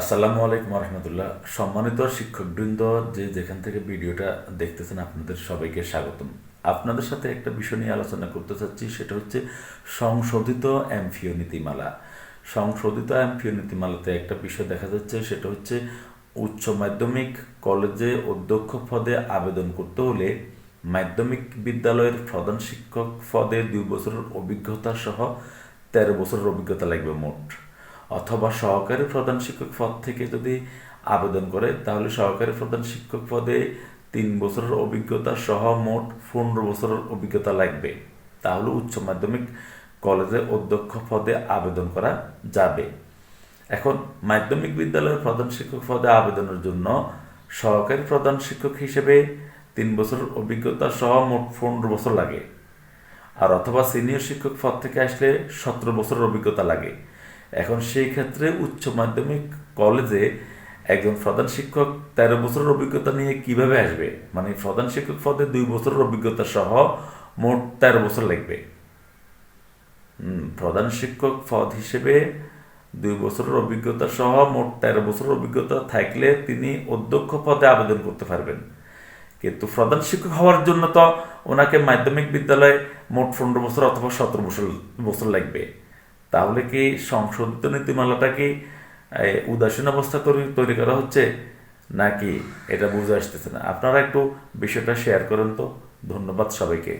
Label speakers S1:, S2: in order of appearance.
S1: আসসালামু আলাইকুম রহমতুল্লাহ সম্মানিত শিক্ষকবৃন্দ, যে যেখান থেকে ভিডিওটা দেখতেছেন, আপনাদের সবাইকে স্বাগতম। আপনাদের সাথে একটা বিষয় নিয়ে আলোচনা করতে চাচ্ছি, সেটা হচ্ছে সংশোধিত এমফিও নীতিমালা। সংশোধিত এমফিও নীতিমালাতে একটা বিষয় দেখা যাচ্ছে, সেটা হচ্ছে উচ্চ মাধ্যমিক কলেজে অধ্যক্ষ পদে আবেদন করতে হলে মাধ্যমিক বিদ্যালয়ের প্রধান শিক্ষক পদে দুই বছরের অভিজ্ঞতা সহ তেরো বছরের অভিজ্ঞতা লাগবে মোট। অথবা সহকারী প্রধান শিক্ষক পদ থেকে যদি আবেদন করে, তাহলে সহকারী প্রধান শিক্ষক পদে তিন বছরের অভিজ্ঞতা সহ মোট পনেরো বছরের অভিজ্ঞতা লাগবে। তাহলে উচ্চ মাধ্যমিক কলেজে অধ্যক্ষ পদে আবেদন করা যাবে। এখন, মাধ্যমিক বিদ্যালয়ের প্রধান শিক্ষক পদে আবেদনের জন্য সহকারী প্রধান শিক্ষক হিসেবে তিন বছরের অভিজ্ঞতা সহ মোট পনেরো বছর লাগে। আর অথবা সিনিয়র শিক্ষক পদ থেকে আসলে সতেরো বছরের অভিজ্ঞতা লাগে। এখন সেই ক্ষেত্রে উচ্চ মাধ্যমিক কলেজে একজন প্রধান শিক্ষক তেরো বছরের অভিজ্ঞতা নিয়ে কীভাবে আসবে? মানে প্রধান শিক্ষক পদে দুই বছরের অভিজ্ঞতা সহ মোট তেরো বছর লাগবে। প্রধান শিক্ষক পদ হিসেবে দুই বছরের অভিজ্ঞতা সহ মোট তেরো বছরের অভিজ্ঞতা থাকলে তিনি অধ্যক্ষ পদে আবেদন করতে পারবেন। কিন্তু প্রধান শিক্ষক হওয়ার জন্য তো ওনাকে মাধ্যমিক বিদ্যালয়ে মোট পনেরো বছর অথবা সতেরো বছর বছর লাগবে। তাহলে কি সংশোধিত নীতিমালাটাকে উদাসীন অবস্থা তৈরি তৈরি করা হচ্ছে? নাকি এটা বুঝে আসতেছে না? আপনারা একটু বিষয়টা শেয়ার করেন তো। ধন্যবাদ সবাইকে।